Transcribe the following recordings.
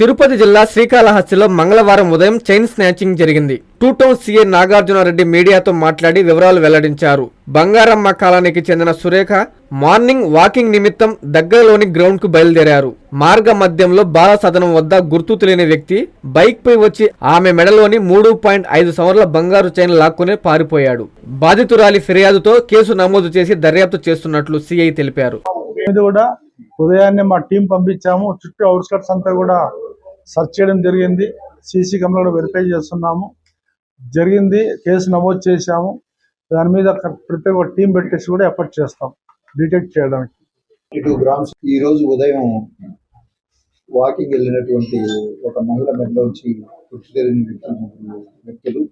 తిరుపతి జిల్లా శ్రీకాళహస్తిలో మంగళవారం ఉదయం చైన్ స్నాచింగ్ జరిగింది. టూ టౌన్ సీఏ నాగార్జునరెడ్డి మీడియాతో మాట్లాడి వివరాలు వెల్లడించారు. బంగారమ్మ కాలనీకి చెందిన సురేఖ మార్నింగ్ వాకింగ్ నిమిత్తం దగ్గరలోని గ్రౌండ్కు బయలుదేరారు. మార్గ మధ్యంలో బాల సదనం వద్ద గుర్తు తెలియని వ్యక్తి బైక్ పై వచ్చి ఆమె మెడలోని మూడు పాయింట్ ఐదు సవర్ల బంగారు చైన్ లాక్కుని పారిపోయాడు. బాధితురాలి ఫిర్యాదుతో కేసు నమోదు చేసి దర్యాప్తు చేస్తున్నట్లు సీఐ తెలిపారు. కూడా ఉదయాన్నే మా టీం పంపించాము. చుట్టూ అవుట్స్కట్స్ అంతా కూడా సెర్చ్ చేయడం జరిగింది. సీసీ కెమెరా కూడా వెరిఫై చేస్తున్నాము. జరిగింది కేసు నమోదు చేశాము. దాని మీద ప్రతి ఒక్క టీం పెట్టేసి కూడా ఎఫర్ట్ చేస్తాం. డిటెక్ట్ చేయడానికి. టూ గ్రామ్స్ ఈ రోజు ఉదయం వాకింగ్ వెళ్ళినటువంటి ఒక మహిళ మెడలోంచి గుర్తు తెలియని వ్యక్తులు ముగ్గురు వ్యక్తులు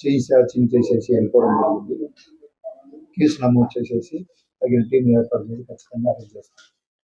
చేయి చేసేసి వెళ్ళిపోవడం జరిగింది. కేసు నమోదు చేసేసి తగిన టీం ఏర్పాటు చేసి ఖచ్చితంగా అరెస్ట్ చేస్తాం.